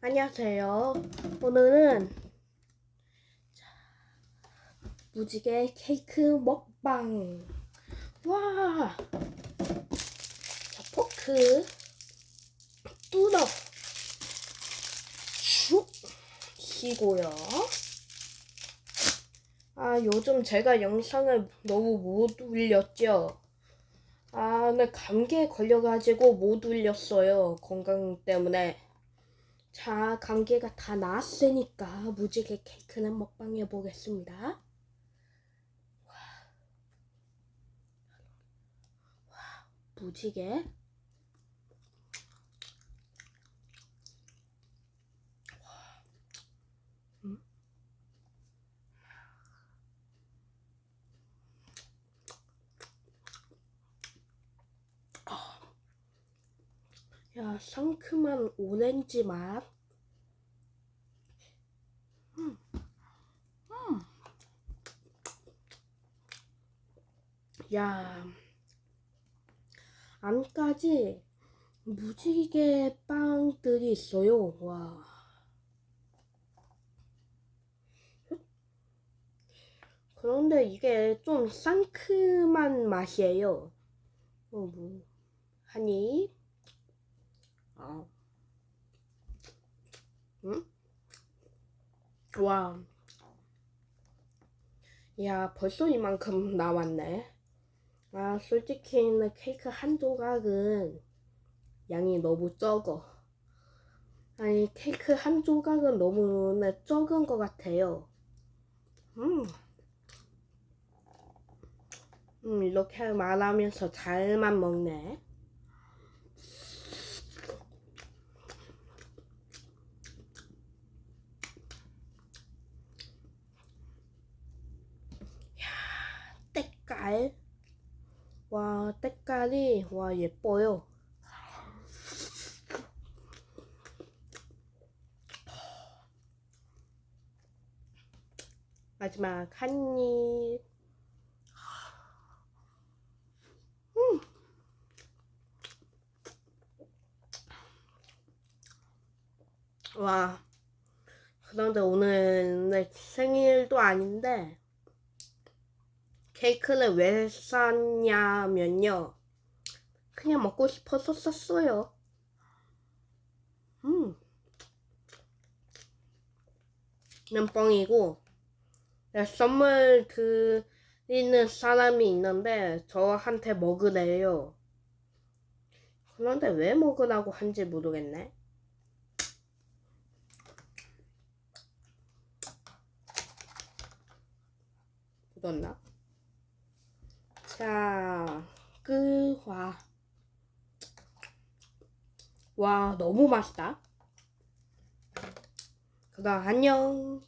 안녕하세요. 오늘은 자, 무지개 케이크 먹방. 와, 자, 포크 뚫어 슉 쉬고요. 아, 요즘 제가 영상을 너무 못 올렸죠. 아, 나 감기에 걸려가지고 못 올렸어요. 건강 때문에. 자, 감기가 다 나았으니까 무지개 케이크는 먹방해 보겠습니다. 무지개. 야, 상큼한 오렌지 맛. 음. 음. 야, 안까지 무지개 빵들이 있어요. 와. 그런데 이게 좀 상큼한 맛이에요. 어, 뭐, 한 입. 아. 응? 와. 야, 벌써 이만큼 나왔네. 아, 솔직히 는 케이크 한 조각은 양이 너무 적어. 아니, 케이크 한 조각은 너무 적은 것 같아요. 음. 음, 이렇게 말하면서 잘만 먹네. 때 깔. 와, 때깔이, 와, 예뻐요. 마지막 한 입. 음. 와, 그런데 오늘 내 생일도 아닌데, 케이크를 왜 샀냐면요. 그냥 먹고 싶어서 샀어요. 음. 면뻥이고, 내 선물 드리는 사람이 있는데, 저한테 먹으래요. 그런데 왜 먹으라고 한지 모르겠네. 묻었나? 자, 끄화. 와, 너무 맛있다. 그럼 안녕.